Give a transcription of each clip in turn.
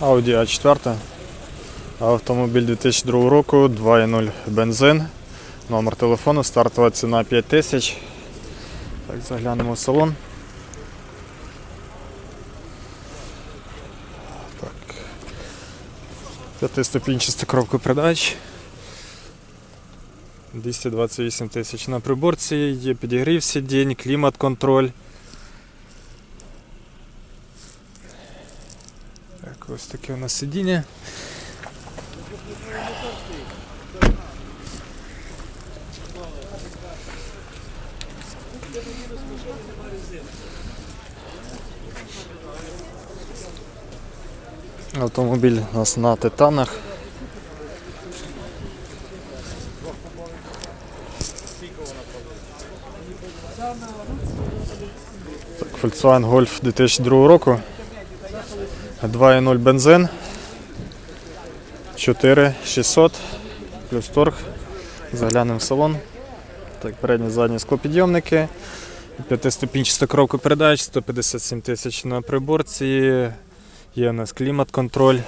Audi A4. Автомобіль 2002 року, 2.0 бензин. Номер телефону, стартова ціна 5000. Так, заглянемо в салон. Так. П'ятиступінчаста коробка передач. 228 тисяч на приборці, є підігрів сидінь, клімат-контроль. Так, ось таке у нас сидіння. Автомобіль у нас на титанах. Volkswagen Golf 2002 року. 2.0 бензин. 4600 плюс торг. Заглянемо в салон. Так, передні задні склопідйомники. П'ятиступінчаста коробка передач, 157 тисяч на приборці. Є у нас клімат-контроль.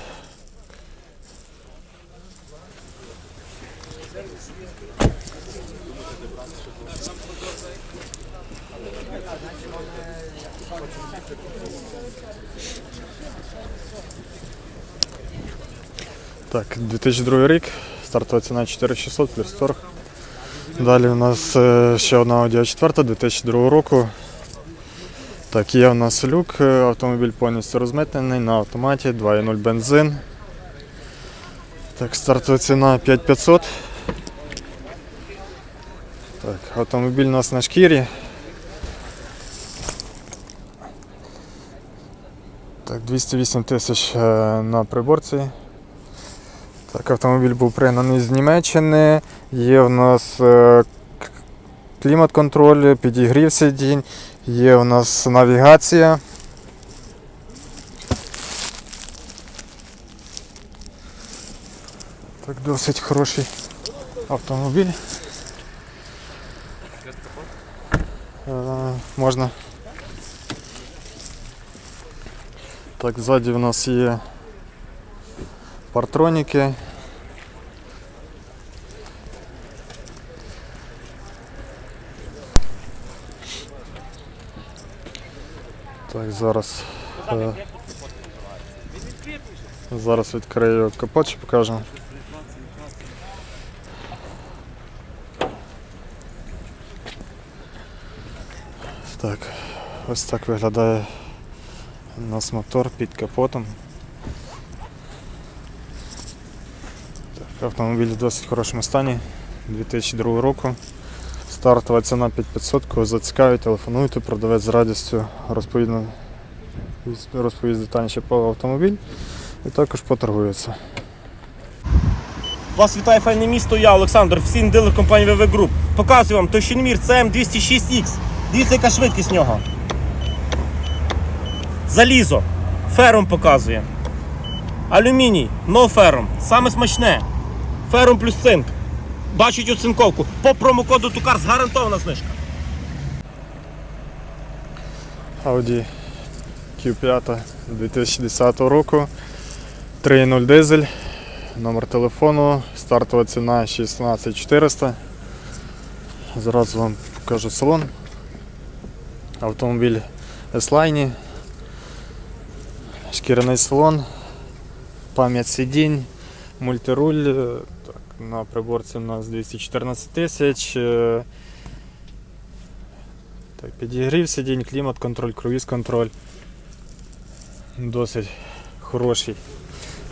Так, 2002 рік, стартова ціна 4600 плюс торг. Далі у нас е, ще одна Audi A4 2002 року. Так, є у нас люк, е, автомобіль повністю розмитнений на автоматі, 2.0 бензин. Так, стартова ціна 5500. Так, автомобіль у нас на шкірі. Так, 208 тисяч е, на приборці. Так, автомобіль був пригнаний з Німеччини. Є в нас е, клімат-контроль, підігрів сидінь, є у нас навігація. Так, досить хороший автомобіль. Е, можна. Так, ззаді у нас є партроніки. Так, зараз. е, Зараз відкрию капот, ще покажу. Так, ось так виглядає у нас мотор під капотом. Так, автомобіль в досить хорошому стані 2002 року. Стартова ціна 5500, кого зацікавить, телефонуйте, продавець з радістю розповідно розповість детальніше про автомобіль і також поторгується. Вас вітає файне місто, я Олександр, всім дилер компанії ВВ Group. Показую вам Тощинмір CM206X. Дивіться, яка швидкість нього. Залізо. Ферум показує. Алюміній, но ферум. Саме смачне. Ферум плюс цинк. Бачить оцинковку. По промокоду Тукар гарантована знижка. Audi Q5 2010 року. 3.0 дизель. Номер телефону, стартова ціна 16400. Зараз вам покажу салон. Автомобіль S-Line. Шкіряний салон, пам'ять сидінь, мультируль. Так, на приборці у нас 214 тисяч. Е, Так, підігрів сидінь, клімат контроль, круїз контроль. Досить хороший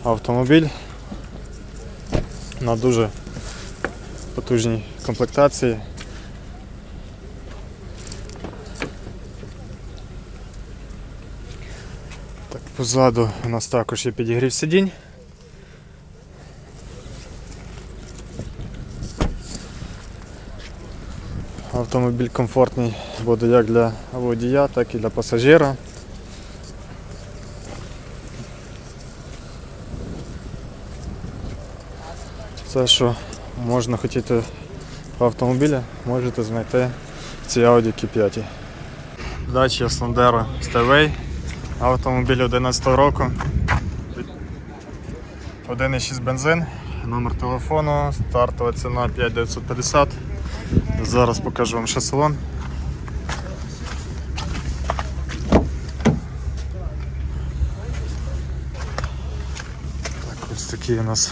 автомобіль на дуже потужній комплектації. Так, позаду у нас також є підігрів сидінь. Автомобіль комфортний буде як для водія, так і для пасажира. Все, що можна хотіти в автомобілі, можете знайти в цій Audi Q5. Дача Sandero Stevay. Автомобіль 11 року. 1,6 бензин, номер телефону, стартова ціна 5950. Зараз покажу вам ще салон. Так, ось такий у нас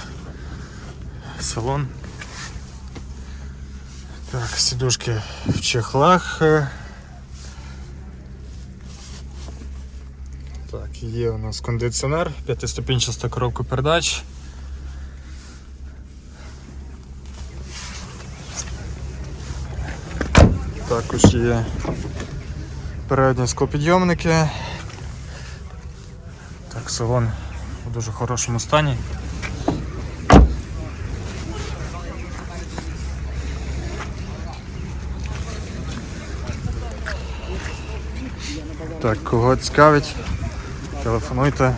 салон. Так, сідушки в чехлах. Так, є у нас кондиціонер, п'ятиступінчаста коробка передач. Також є передні склопідйомники. Так, салон у дуже хорошому стані. Так, кого цікавить, телефонуйте.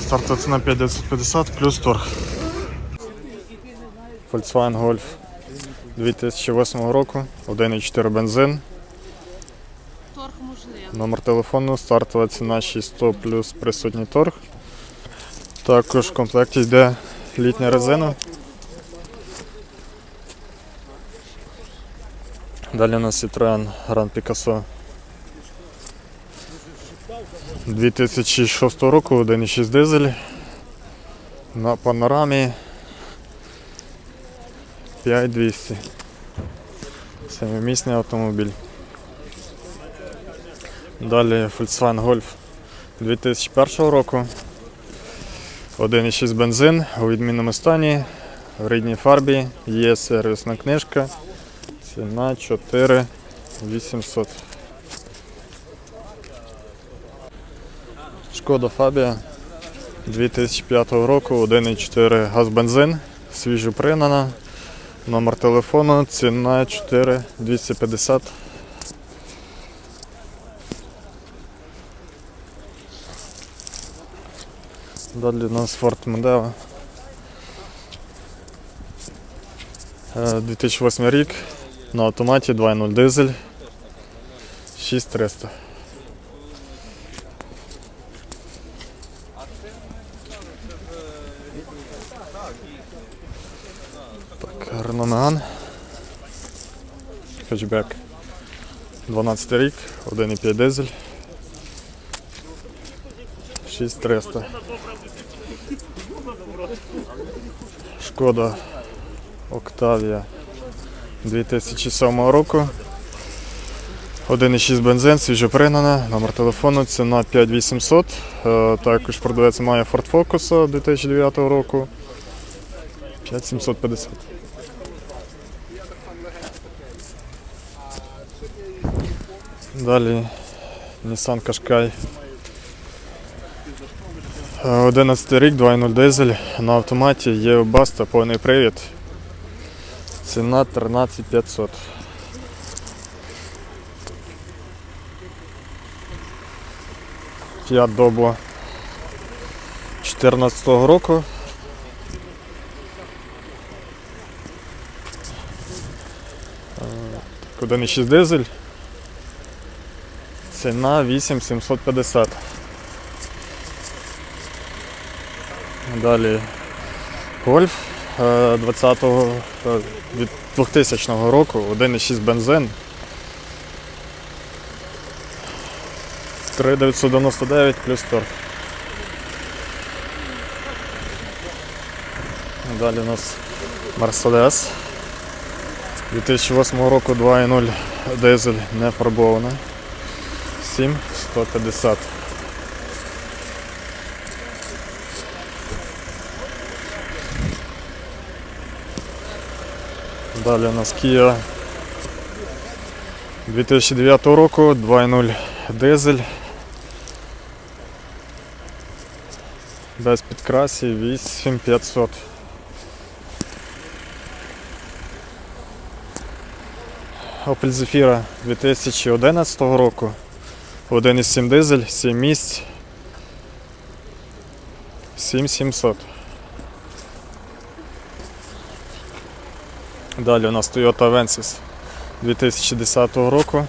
Стартова ціна 5950 плюс торг. Volkswagen Golf 2008 року, 1,4 бензин, Торг можливий. номер телефону, стартова ціна 600 плюс присутній торг. Також в комплекті йде літня резина. Далі у нас Citroen Grand Picasso 2006 року, 1,6 дизель. На панорамі 5200. Семимісний автомобіль. Далі Volkswagen Golf 2001 року. 1,6 бензин у відмінному стані, в рідній фарбі, є сервісна книжка. Ціна 4800. Шкода Фабія 2005 року, 1,4 газ бензин, свіжо пригнана. Номер телефону, ціна 4250. Далі у нас Mondeo. Е, 2008 рік. На автоматі 2.0 дизель. 6300. Renault Хетчбек. 12 рік, 1,5 дизель. 6300. Шкода Октавія 2007 року. 1,6 бензин, свіжопригнана, номер телефону, ціна 5800. Е, Також продавець має Ford Focus 2009 року. 5750. Далі Nissan Qashqai. Е, 11 рік, 2.0 дизель. На автоматі є Баста, повний привід. Ціна 13500. Fiat Doblo 14 року. Е, так, 1,6 дизель. Ціна 8750. Далі Гольф е, 20-го е, від 2000 року, 1,6 бензин. 3999 плюс торг. Далі у нас Mercedes. 2008 року 2.0 дизель не фарбована. 7150. Далі у нас Kia 2009 року 2.0 дизель. Без підкрасів 8500. Opel Zafira 2011 року. 1,7 дизель, 7 місць. 7700. Далі у нас Toyota Avensis 2010 року.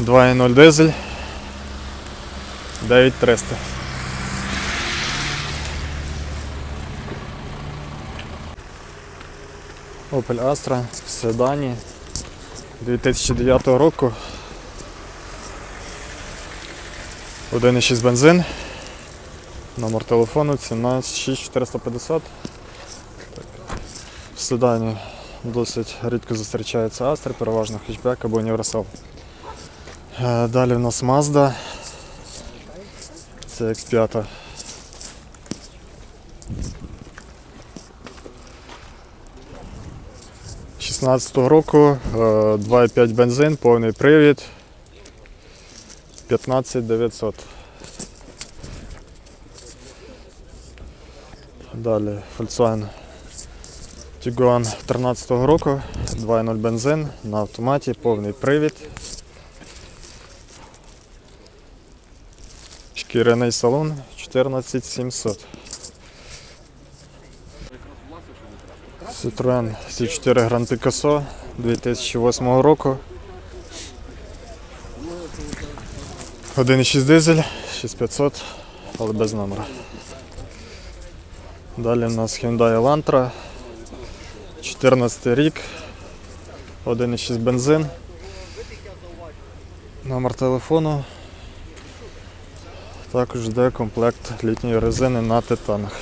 2.0 дизель 9300. Opel Astra в седані 2009 року 1,6 бензин. Номер телефону, ціна 6450. В седані досить рідко зустрічається Astra, переважно хетчбек або універсал. Е, Далі в нас Mazda. Це X5. – 16-го року, е, 2,5 бензин, повний привід, 15 900. Далі Volkswagen Tiguan 13-го року, 2,0 бензин на автоматі, повний привід. Шкіряний салон 14700. Citroen C4 Grand Picasso 2008 року. 1,6 дизель, 6500, але без номера. Далі у нас Hyundai Elantra. 14 рік. 1,6 бензин. Номер телефону. Також йде комплект літньої резини на титанах.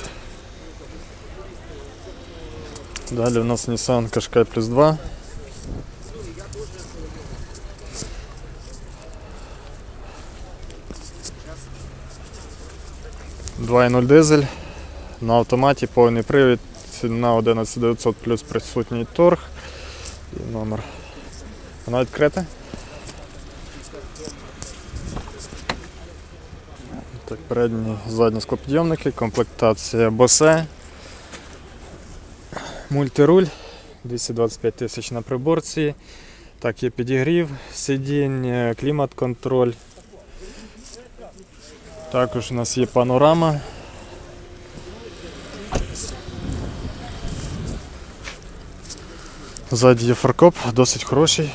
Далі у нас Nissan Qashqai Plus 2. Два дизель. На автоматі повний привід. Ціна 11900 плюс присутній торг. І номер. Вона відкрита? Так, передні задні склопідйомники, комплектація Bose. Мультируль 225 тисяч на приборці. Так, є підігрів, сидінь, е, клімат-контроль. Також у нас є панорама. Ззаді є фаркоп, досить хороший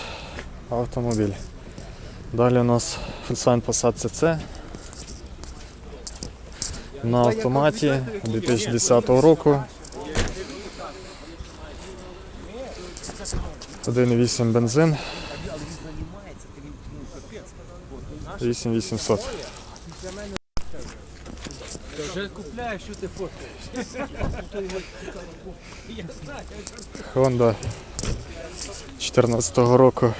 автомобіль. Далі у нас Volkswagen Passat CC на автоматі 2010 року. 1,8 бензин. 8800. Вже купляєш, що ти фоткаєш. Honda 14-го року.